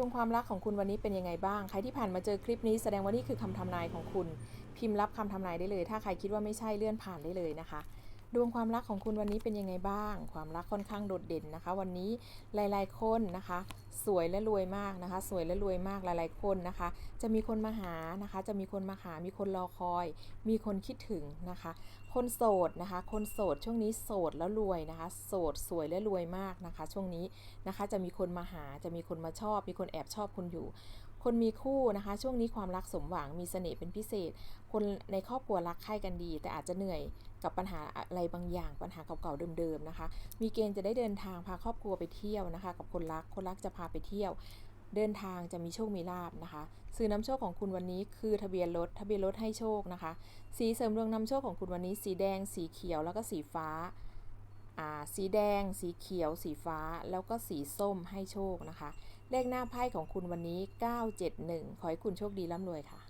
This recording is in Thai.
วงความรักของคุณวันนี้เป็นยังไงบ้าง ใครที่ผ่านมาเจอคลิปนี้แสดงว่านี่คือคำทำนายของคุณ พิมพ์รับคำทำนายได้เลย ถ้าใครคิดว่าไม่ใช่เลื่อนผ่านได้เลยนะคะ ดวงความรักของคุณวันนี้เป็นยังไงบ้าง ความรักค่อนข้างโดดเด่นนะคะ วันนี้หลาย ๆ คนนะคะ สวยและรวยมากนะคะ สวยและรวยมากหลายๆ คนนะคะ จะมีคนมาหานะคะ จะมีคนมาหา มีคนรอคอย มีคนคิดถึงนะคะ คนโสดนะคะ คนโสดช่วงนี้โสดแล้วรวยนะคะ โสดสวยและรวยมากนะคะ ช่วงนี้นะคะ จะมีคนมาหา จะมีคนมาชอบ มีคนแอบชอบคุณอยู่ คนมีคู่นะคะ ช่วงนี้ความรักสมหวังมีเสน่ห์เป็นพิเศษ คนในครอบครัวรักใคร่กันดี แต่อาจจะเหนื่อยกับปัญหาอะไรบางอย่างปัญหาเก่าๆเดิมๆนะคะ มีเกณฑ์จะได้เดินทางพาครอบครัวไปเที่ยวนะคะ กับคนรักคนรักจะพาไปเที่ยว เดินทางจะมีโชคมีลาบนะคะซื้อนำโชคของคุณวันนี้คือทะเบียนรถทะเบียนรถให้โชคนะคะ สีเสริมดวงนำโชคของคุณวันนี้ สีแดง สีเขียวแล้วก็สีฟ้า สีแดง สีเขียว สีฟ้า แล้วก็สีส้มให้โชคนะคะ เลขหน้าไพ่ของคุณวันนี้ 971 ขอให้คุณโชคดีร่ำรวยค่ะ